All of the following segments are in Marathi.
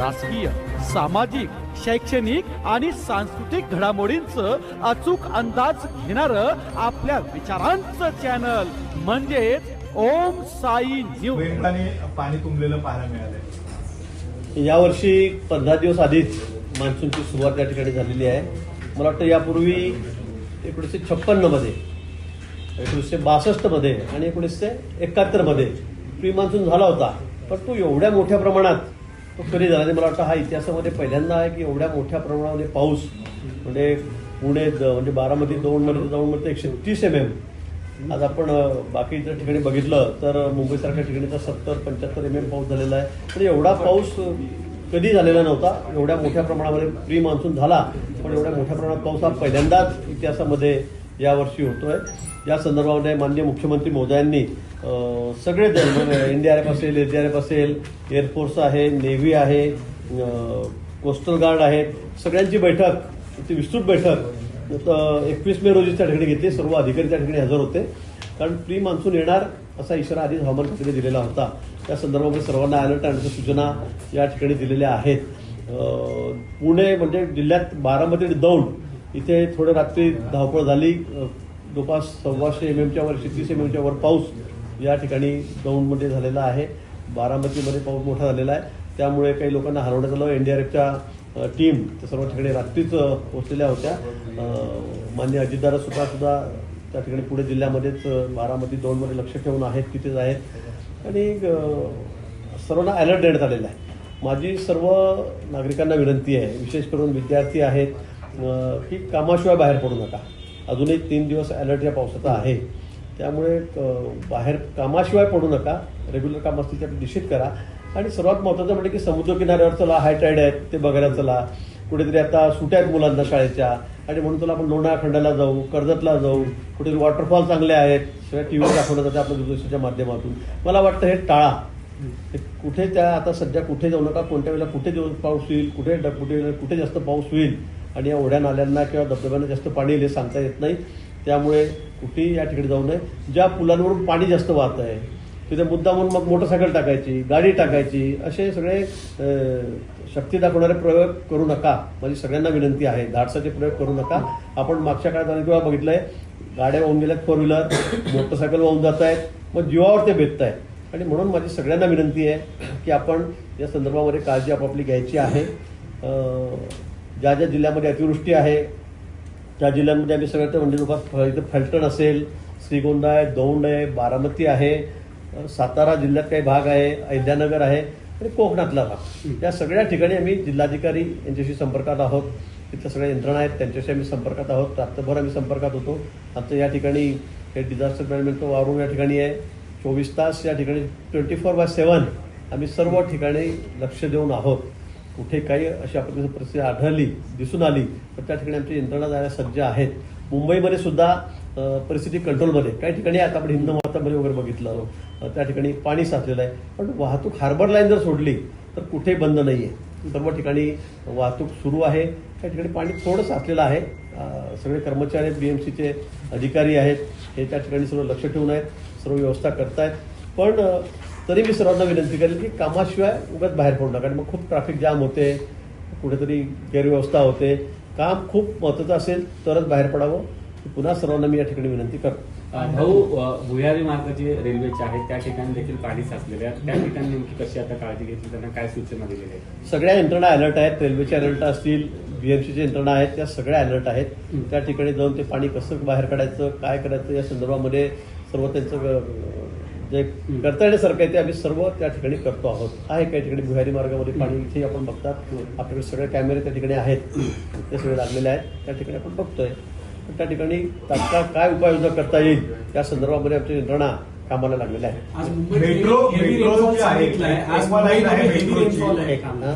राजकीय सामाजिक शैक्षणिक आणि सांस्कृतिक घडामोडींचं अचूक अंदाज घेणार आपल्या विचारांचं चॅनल म्हणजेच ओम साई न्यूज. पाणी तुंबलेलं पाहायला मिळालंय. यावर्षी पंधरा दिवस आधीच मान्सूनची सुरुवात या ठिकाणी झालेली आहे. मला वाटतं यापूर्वी एकोणीसशे छप्पन्नमध्ये एकोणीसशे बासष्टमध्ये आणि एकोणीसशे एकाहत्तरमध्ये प्री मान्सून झाला होता. पण तो एवढ्या मोठ्या प्रमाणात कधी झाला नाही मला वाटतं हा इतिहासामध्ये पहिल्यांदा आहे की एवढ्या मोठ्या प्रमाणामध्ये पाऊस म्हणजे पुणे द- म्हणजे बारामती दौंडमध्ये जाऊन एकशे तीस एम एम आज आपण बाकी इतर ठिकाणी बघितलं तर मुंबईसारख्या ठिकाणी तर सत्तर पंच्याहत्तर एम एम पाऊस झालेला आहे. तर एवढा पाऊस कधी झालेला नव्हता. एवढ्या मोठ्या प्रमाणामध्ये प्री मान्सून झाला. पण एवढ्या मोठ्या प्रमाणात पाऊस हा पहिल्यांदाच इतिहासामध्ये यावर्षी होतो आहे या संदर्भामध्ये माननीय मुख्यमंत्री मोदयांनी सगळे दल म्हणजे एनडीआरएफ असेल एसडीआरएफ असेल एअरफोर्स आहे नेव्ही आहे कोस्टल गार्ड आहे सगळ्यांची बैठक ती विस्तृत बैठक एकवीस मे रोजी त्या ठिकाणी घेतली सर्व अधिकारी त्या ठिकाणी हजर होते. कारण प्री मान्सून येणार असा इशारा आधीच हवामान खात्याने दिलेला होता. त्या संदर्भामध्ये सर्वांना अलर्ट आणण्याच्या सूचना या ठिकाणी दिलेल्या आहेत. पुणे म्हणजे जिल्ह्यात बारामती आणि दौंड इथे थोडं रात्री धावपळ झाली. जवळपास सव्वाशे एम एमच्या वर तीस एम एमच्या वर पाऊस या ठिकाणी दौंडमध्ये झालेला आहे. बारामतीमध्ये पाऊस मोठा झालेला आहे. त्यामुळे काही लोकांना हरवण्यात आलं. एफच्या टीम त्या सर्व ठिकाणी रात्रीच पोहोचलेल्या होत्या. मान्य अजितदादा सुद्धा सुद्धा त्या ठिकाणी पुणे जिल्ह्यामध्येच बारामती दौंडमध्ये लक्ष ठेवून आहेत तिथेच आहेत. आणि सर्वांना अलर्ट देण्यात आलेला आहे. माझी सर्व नागरिकांना विनंती आहे विशेष करून विद्यार्थी आहेत की कामाशिवाय बाहेर पडू नका. अजूनही तीन दिवस अलर्ट या पावसाचा आहे. त्यामुळे बाहेर कामाशिवाय पडू नका. रेग्युलर काम असतील ते निश्चित करा. आणि सर्वात महत्त्वाचं म्हणजे की समुद्र किनाऱ्यावर चला हाय टाईड आहेत ते बघायला चला. कुठेतरी आता सुट्या आहेत मुलांना शाळेच्या. आणि म्हणून तुला आपण लोणार खंडाला जाऊ कर्जतला जाऊ. कुठेतरी वॉटरफॉल चांगले आहेत. सगळ्या टी व्ही दाखवलं जातं आपल्या दूरदर्शनच्या माध्यमातून. मला वाटतं हे टाळा. कुठे त्या आता सध्या कुठे जाऊ नका. कोणत्या वेळेला कुठे पाऊस होईल कुठे कुठे कुठे जास्त पाऊस होईल आणि या ओढ्या नाल्यांना किंवा धबधब्यांना जास्त पाणी येईल हे सांगता येत नाही. त्यामुळे कुठेही या ठिकाणी जाऊ नये. ज्या पुलांवरून पाणी जास्त वाहत आहे तिथे मुद्दामून मग मोटरसायकल टाकायची गाडी टाकायची असे सगळे शक्ती दाखवणारे प्रयोग करू नका. माझी सगळ्यांना विनंती आहे धाडसाचे प्रयोग करू नका. आपण मागच्या काळात अनेक वेळा आहे गाड्या वाहून गेल्यात फोर व्हीलर मोटरसायकल वाहून जात आहेत मग जीवावर ते भेटत आहेत आणि म्हणून माझी सगळ्यांना विनंती आहे की आपण या संदर्भामध्ये काळजी आपापली घ्यायची आहे. ज्या ज्या जिल्ह्यामध्ये अतिवृष्टी आहे त्या जिल्ह्यांमध्ये आम्ही सगळं ते म्हणजे जवळपास इथं फलटण असेल श्रीगोंदा आहे दौंड आहे बारामती आहे सातारा जिल्ह्यात काही भाग आहे अहिल्यानगर आहे आणि कोकणातला भाग. या सगळ्या ठिकाणी आम्ही जिल्हाधिकारी यांच्याशी संपर्कात आहोत. तिथल्या सगळ्या यंत्रणा आहेत त्यांच्याशी आम्ही संपर्कात आहोत. रात्रभर आम्ही संपर्कात होतो. आमचं या ठिकाणी हे डिझास्टर मॅनेजमेंट वारून या ठिकाणी आहे. चोवीस तास या ठिकाणी ट्वेंटी फोर बाय सेवन आम्ही सर्व ठिकाणी लक्ष देऊन आहोत. कुठे काही अशी प्रकारची परिस्थिती आढळली दिसून आली तर त्या ठिकाणी आमची यंत्रणा जायला सज्ज आहेत. मुंबईमध्ये सुद्धा परिस्थिती कंट्रोलमध्ये काही ठिकाणी आता आपण हिंद महाराष्ट्रामध्ये वगैरे बघितलं त्या ठिकाणी पाणी साचलेलं आहे. पण वाहतूक हार्बर लाईन जर सोडली तर कुठे बंद नाही आहे सर्व ठिकाणी वाहतूक सुरू आहे. त्या ठिकाणी पाणी थोडं साचलेलं आहे. सगळे कर्मचारी आहेत बी एम सीचे अधिकारी आहेत. हे त्या ठिकाणी सर्व लक्ष ठेवून आहेत सर्व व्यवस्था करतायत. पण तरी मी सर्वांना विनंती करेल की कामाशिवाय उगाच बाहेर पडू नका. आणि मग खूप ट्रॅफिक जाम होते कुठेतरी गैरव्यवस्था होते. काम खूप महत्त्वाचं असेल तरच बाहेर पडावं. पुन्हा सर्वांना मी या ठिकाणी विनंती करतो. भाऊ भुयारी मार्ग जे रेल्वेचे आहेत त्या ठिकाणी देखील पाणी साचलेले आहे त्या ठिकाणी नेमकी कशी आता काळजी घेतली त्यांना काय सूचना दिलेल्या आहेत? सगळ्या यंत्रणा अलर्ट आहेत. रेल्वेच्या अलर्ट असतील बीएमसीच्या यंत्रणा आहेत त्या सगळ्या अलर्ट आहेत. त्या ठिकाणी जाऊन ते पाणी कसं बाहेर काढायचं काय करायचं या संदर्भामध्ये सर्व त्यांचं जे करता येण्यासारखं आहे ते आम्ही सर्व त्या ठिकाणी करतो आहोत. आहे काही ठिकाणी भुयारी मार्गामध्ये पाणी इथे आपण बघतात. आपल्याकडे सगळे कॅमेरे त्या ठिकाणी आहेत. ते सगळे लागलेले आहेत. त्या ठिकाणी आपण बघतोय. पण त्या ठिकाणी तात्काळ काय उपाययोजना करता येईल या संदर्भामध्ये आमच्या यंत्रणा कामाला लागलेल्या आहेत. हा.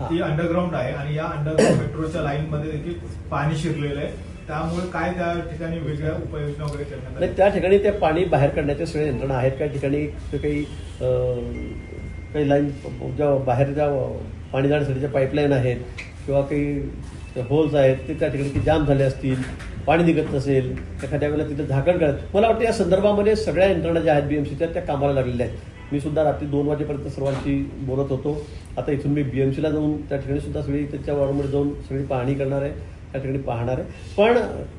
हा. अंडरग्राऊंड आहे. आणि या अंडरग्राऊंड मेट्रोच्या लाईन मध्ये देखील पाणी शिरलेलं आहे. त्यामुळे काय त्या ठिकाणी वेगळ्या उपाययोजना वगैरे करण्यात नाही आल्या? त्या ठिकाणी ते पाणी बाहेर काढण्याच्या सगळ्या यंत्रणा आहेत. काही ठिकाणी ते काही अं, काही लाईन ज्या बाहेर ज्या पाणी जाण्यासाठीच्या पाईपलाईन आहेत किंवा काही होल्स आहेत ते त्या ठिकाणी ते जाम झाले असतील पाणी निघत नसेल एखाद्या वेळेला तिथे झाकण करत मला वाटतं या संदर्भामध्ये सगळ्या यंत्रणा ज्या आहेत बी एम सीच्या त्या कामाला लागलेल्या आहेत. मी सुद्धा रात्री दोन वाजेपर्यंत सर्वांशी बोलत होतो. आता इथून मी बी एम सीला जाऊन त्या ठिकाणी सुद्धा सगळी त्याच्या वॉर्डमध्ये जाऊन सगळी पाहणी करणार आहे. त्या ठिकाणी पाहणार आहे. पण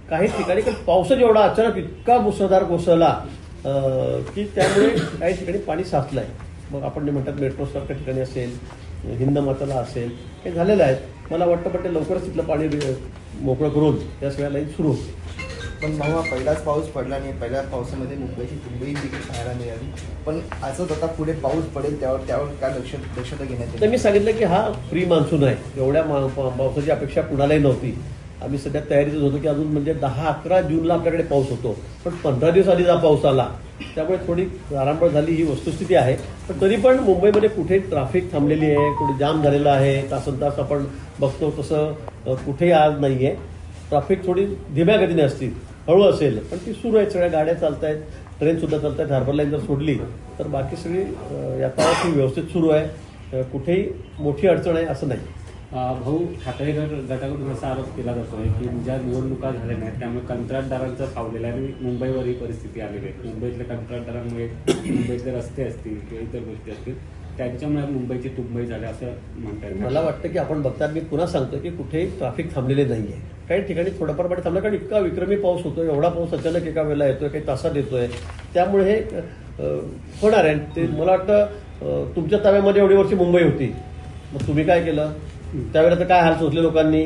काही ठिकाणी पावसाच एवढा अचानक इतका मुसळधार कोसळला की त्यामुळे काही ठिकाणी पाणी साचलं आहे मग आपण जे म्हणतात मेट्रोसारख्या ठिकाणी असेल हिंदमाताला असेल हे झालेलं आहे. मला वाटतं पण ते लवकरच तिथलं पाणी मोकळं करून त्या सगळ्या लाईन सुरू होतील. पण भाऊ हा पहिलाच पाऊस पडला नाही. पहिल्या पावसामध्ये मुंबईची मुंबई देखील पाहायला मिळाली. पण असंच आता पुढे पाऊस पडेल त्यावर त्यावर काय लक्ष दक्षता घेण्यात तर मी सांगितलं की हा प्री मान्सून आहे. एवढ्या पावसाची अपेक्षा कुणालाही नव्हती. आम्ही सध्या तयारीतच होतो की अजून म्हणजे दहा अकरा जूनला आपल्याकडे पाऊस होतो. पण पंधरा दिवस आधी हा पाऊस आला. त्यामुळे थोडी आरामबळ झाली ही वस्तुस्थिती आहे. पण तरी पण मुंबईमध्ये कुठे ट्रॅफिक थांबलेली आहे कुठे जाम झालेला आहे तासन तास आपण बघतो तसं कुठेही आज नाही आहे ट्रॅफिक थोडी धीम्या गतीने असतील हळू असेल पण ती सुरू आहे सगळ्या गाड्या चालत आहेत ट्रेनसुद्धा चालत आहेत हार्बर लाईन जर सोडली तर बाकी सगळी यातायात ही व्यवस्थित सुरू आहे. कुठेही मोठी अडचण आहे असं नाही. भाऊ ठाकरेकर गटाकडून असा आरोप केला जातोय की ज्या निवडणुका झाल्या नाहीत त्यामुळे कंत्राटदारांचा फावलेला आहे आणि मुंबईवर ही परिस्थिती आलेली आहे. मुंबईतल्या कंत्राटदारांमुळे मुंबईतले रस्ते असतील किंवा इतर गोष्टी असतील त्यांच्यामुळे मुंबईची तुंबई झाली असं म्हणता येईल. मला वाटतं की आपण बघतात मी पुन्हा सांगतो की कुठेही ट्रॅफिक थांबलेले नाही आहे काही ठिकाणी थोडंफार पाणी थांबलं कारण इतका विक्रमी पाऊस होतो एवढा पाऊस अचानक एका वेळेला येतोय काही तासात येतोय. त्यामुळे हे होणार आहे. ते मला वाटतं तुमच्या ताब्यामध्ये एवढी वर्षी मुंबई होती. मग तुम्ही काय केलं? त्यावेळेला तर काय हाल सोचले लोकांनी?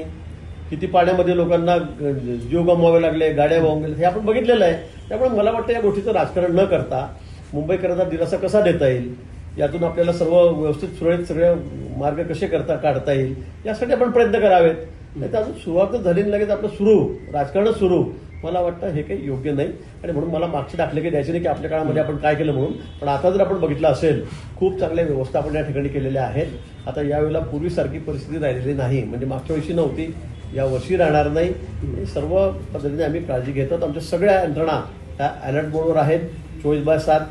किती पाण्यामध्ये लोकांना ग- जीव गमवावे लागले गाड्या वाहून गेल्या हे आपण बघितलेलं आहे. त्यामुळे मला वाटतं या गोष्टीचं राजकारण न करता मुंबईकरांना दिलासा कसा देता येईल? यातून आपल्याला सर्व व्यवस्थित सुरळीत सगळे मार्ग कसे करता काढता येईल? यासाठी आपण प्रयत्न करावेत. नाही तर अजून सुरुवातच झाली नाही लगेच आपलं सुरू राजकारणच सुरू. मला वाटतं हे काही योग्य नाही. आणि म्हणून मला मागचे दाखले काही द्यायचे नाही की आपल्या काळामध्ये आपण काय केलं म्हणून. पण आता जर आपण बघितलं असेल खूप चांगल्या व्यवस्था आपण या ठिकाणी केलेल्या आहेत. आता यावेळेला पूर्वीसारखी परिस्थिती राहिलेली नाही. म्हणजे मागच्या वर्षी नव्हती या वर्षी राहणार नाही. हे सर्व पद्धतीने आम्ही काळजी घेतो. आमच्या सगळ्या यंत्रणा ह्या अलर्ट मोडवर आहेत. चोवीस बाय सात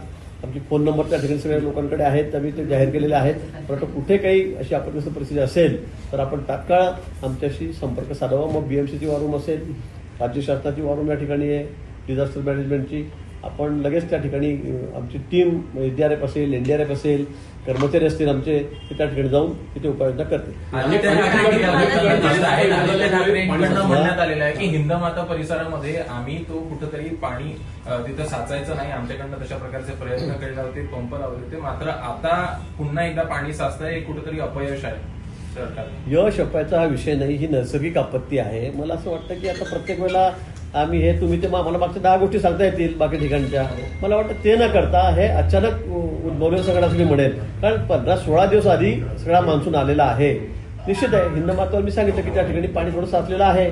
आमचे फोन नंबर त्या ठिकाणी सगळ्या लोकांकडे आहेत आम्ही ते जाहीर केलेले आहेत. परंतु कुठे काही अशी आपत्तीची परिस्थिती असेल तर आपण तात्काळ आमच्याशी संपर्क साधावा. मग बीएमसीची वॉरूम असेल राज्य शासनाची वॉरूम या ठिकाणी आहे डिझास्टर मॅनेजमेंटची आपण लगेच त्या ठिकाणी आमची टीम डी आर एफ असेल एन डी आर एफ असेल कर्मचारी असतील आमचे ते त्या ठिकाणी जाऊन तिथे उपाययोजना करतील. आहे की हिंदमाता परिसरामध्ये आम्ही तो कुठंतरी पाणी तिथं साचायचं नाही आमच्याकडनं तशा प्रकारचे प्रयत्न केले होते पंप लावले होते. मात्र आता पुन्हा एकदा पाणी साचतंय हे कुठंतरी अपयश आहे सरकार यश अपयचा हा विषय नाही ही नैसर्गिक आपत्ती आहे. मला असं वाटतं की आता प्रत्येक वेळेला आम्ही हे तुम्ही ते मला मागच्या दहा गोष्टी सांगता येतील बाकी ठिकाणच्या. मला वाटतं ते न करता हे अचानक उ- उद्भवलेलं सगळं असं मी म्हणेन. कारण पंधरा सोळा दिवस आधी सगळा मान्सून आलेला आहे. निश्चित आहे हिंदमातावर मी सांगितलं की त्या ठिकाणी पाणी थोडं साचलेलं आहे.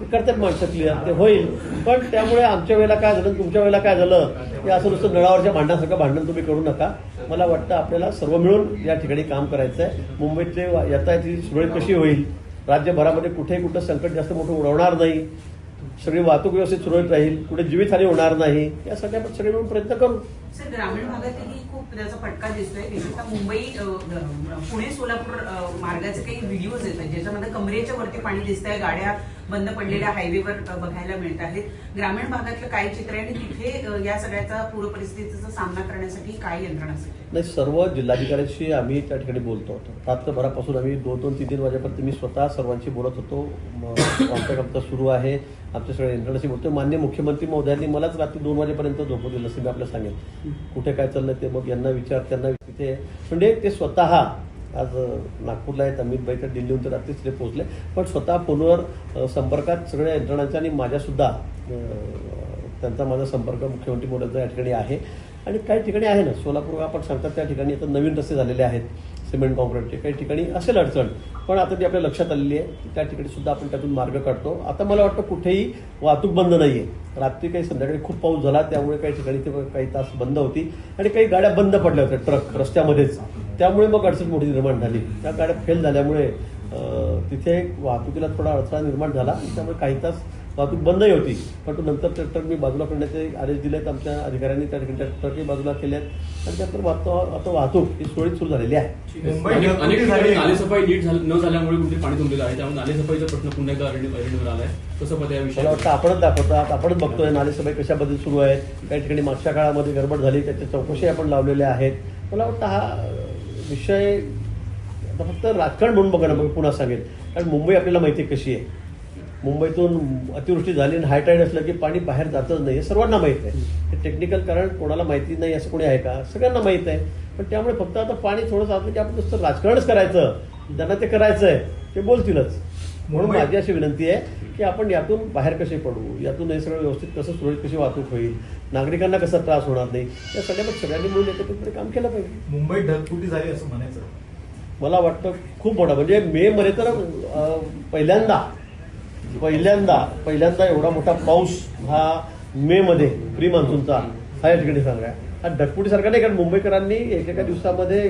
ते करतात माणसं क्लिअर ते होईल. पण त्यामुळे आमच्या वेळेला काय झालं तुमच्या वेळेला काय झालं हे असं नुसतं नळावरच्या भांडणासारखं भांडण तुम्ही करू नका. मला वाटतं आपल्याला सर्व मिळून या ठिकाणी काम करायचं आहे मुंबईतले वा- सुरळीत कशी होईल? राज्यभरामध्ये कुठेही कुठं संकट जास्त मोठं उडवणार नाही. सगळी वाहतूक व्यवस्थित सुरळीत राहील कुठे जीवितहानी होणार नाही यासाठी आपण सगळे मिळून प्रयत्न करू. सर ग्रामीण भागातही खूप त्याचा फटका दिसतोय. विशेषतः मुंबई पुणे सोलापूर मार्गाचे काही व्हिडिओज येत आहेत ज्याच्यामध्ये कमरेच्या वरती पाणी दिसत आहे गाड्या बंद पडलेल्या हायवेवर बघायला मिळत आहेत. ग्रामीण भागातलं काय चित्र आहे आणि तिथे या सगळ्याचा पूर परिस्थितीचा सामना करण्यासाठी काय यंत्रणा असेल? नाही सर्व जिल्हाधिकाऱ्यांशी आम्ही त्या ठिकाणी बोलतो होतो. रात्रभरापासून आम्ही दोन दोन तीन तीन वाजेपर्यंत मी स्वतः सर्वांशी बोलत होतो. कॉन्टॅक्ट आमचा सुरू आहे. आमच्या सगळ्या यंत्रणाशी बोलतो मान्य मुख्यमंत्री महोदयांनी मलाच रात्री दोन वाजेपर्यंत झोपू दिलं असं मी आपल्याला सांगेन. कुठे काय चाललं ते मग यांना विचार त्यांना तिथे म्हणजे ते स्वतः आज नागपूरला आहेत अमितबाई तर दिल्लीहून तर रात्रीच ते पोहोचले. पण स्वतः फोनवर संपर्कात सगळ्या यंत्रणांच्या आणि माझ्यासुद्धा त्यांचा माझा संपर्क मुख्यमंत्री मोदयांचा या ठिकाणी आहे. आणि काही ठिकाणी आहे ना सोलापूर आपण सांगतात त्या ठिकाणी आता नवीन रस्ते झालेले आहेत. सिमेंट कॉन्क्रीटचे काही ठिकाणी असेल अडचण पण आता ती आपल्या लक्षात आलेली आहे. की त्या ठिकाणी सुद्धा आपण त्यातून मार्ग काढतो. आता मला वाटतं कुठेही वाहतूक बंद नाही आहे रात्री काही संध्याकाळी खूप पाऊस झाला त्यामुळे काही ठिकाणी ते काही तास बंद होती. आणि काही गाड्या बंद पडल्या होत्या ट्रक रस्त्यामध्येच. त्यामुळे मग अडचण मोठी निर्माण झाली. त्या गाड्या फेल झाल्यामुळे तिथे वाहतुकीला थोडा अडथळा निर्माण झाला. आणि त्यामुळे काही तास वाहतूक बंदही होती. पण तो नंतर ते ट्रक मी बाजूला करण्याचे आदेश दिलेत. आमच्या अधिकाऱ्यांनी त्या ठिकाणी ट्रकही बाजूला केल्यात. आणि त्यानंतर वाहतूक आता वाहतूक ही सुरळीत सुरू झालेली आहे. मुंबई अनेक ठिकाणी. नालेसफाई नीट झाल- न झाल्यामुळे कुठे पाणी तुंबलेलं आहे. त्यामुळे नालेसफाईचा प्रश्न पुन्हा एकदा अरण्य- अरण्यवर कसं पद मला वाटतं आपणच दाखवतात आपणच बघतोय नालेसफाई कशा बद्दल सुरू आहेत काही ठिकाणी मागच्या काळामध्ये गडबड झाली. त्याच्या चौकशी आपण लावलेल्या आहेत. मला वाटतं हा विषय आता फक्त राजकारण म्हणून बघा ना मग पुन्हा सांगेल कारण मुंबई आपल्याला माहिती आहे कशी आहे. मुंबईतून अतिवृष्टी झाली आणि हायटाईड असलं की पाणी बाहेर जातच नाही. हे सर्वांना माहीत आहे. हे टेक्निकल कारण कोणाला माहिती नाही असं कोणी आहे का? सगळ्यांना माहीत आहे. पण त्यामुळे फक्त आता पाणी थोडंसं असलं की आपण नुसतं राजकारणच करायचं. ज्यांना ते करायचं आहे ते बोलतीलच. म्हणून मुंबई- माझी अशी विनंती आहे की आपण यातून बाहेर कसे पडू? यातून हे सगळं व्यवस्थित कसं सुरळीत कशी वाहतूक होईल? नागरिकांना कसा त्रास होणार नाही? या सगळ्या सगळ्यांनी मिळून एकत्रितपणे काम केलं पाहिजे. मुंबईत ढगफुटी झाली असं म्हणायचं. मला वाटतं खूप मोठा. म्हणजे मे मध्ये तर पहिल्यांदा पहिल्यांदा पहिल्यांदा एवढा मोठा पाऊस हा मे मध्ये प्री मान्सूनचा हा या ठिकाणी सांगा हा ढगफुटीसारखा नाही कारण मुंबईकरांनी एकेका दिवसामध्ये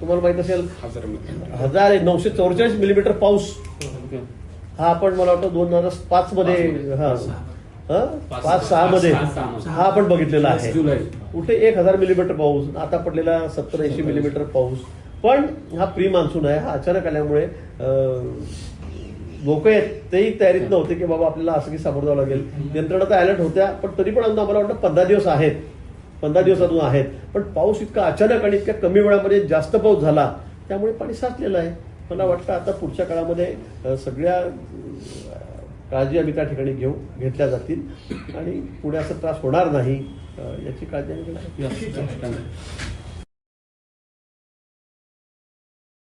तुम्हाला माहीत असेल हजार नऊशे चौवेचाळीस मिलीमीटर पाऊस हा आपण मला वाटतं दोन हजार पाच मध्ये हा हा? पाच सहा मध्ये. हा आपण बघितलेला आहे. कुठे एक हजार मिलीमीटर पाऊस आता पडलेला सत्तर ऐंशी मिलीमीटर पाऊस पण हा प्री मान्सून आहे हा अचानक आल्यामुळे लोक आहेत तेही तयारीत नव्हते की बाबा आपल्याला असं की सामोरं जावं लागेल. यंत्रणा तर अलर्ट होत्या पण तरी पण आम्हाला वाटतं पंधरा दिवस आहेत. पंधरा दिवस अजून आहेत. पण पाऊस इतका अचानक आणि इतक्या कमी वेळामध्ये जास्त पाऊस झाला त्यामुळे पाणी साचलेलं आहे. मला वाटतं आता पुढच्या काळामध्ये सगळ्या काळजी आम्ही त्या ठिकाणी घेऊ घेतल्या जातील. आणि पुढे असं त्रास होणार नाही याची काळजी आम्ही.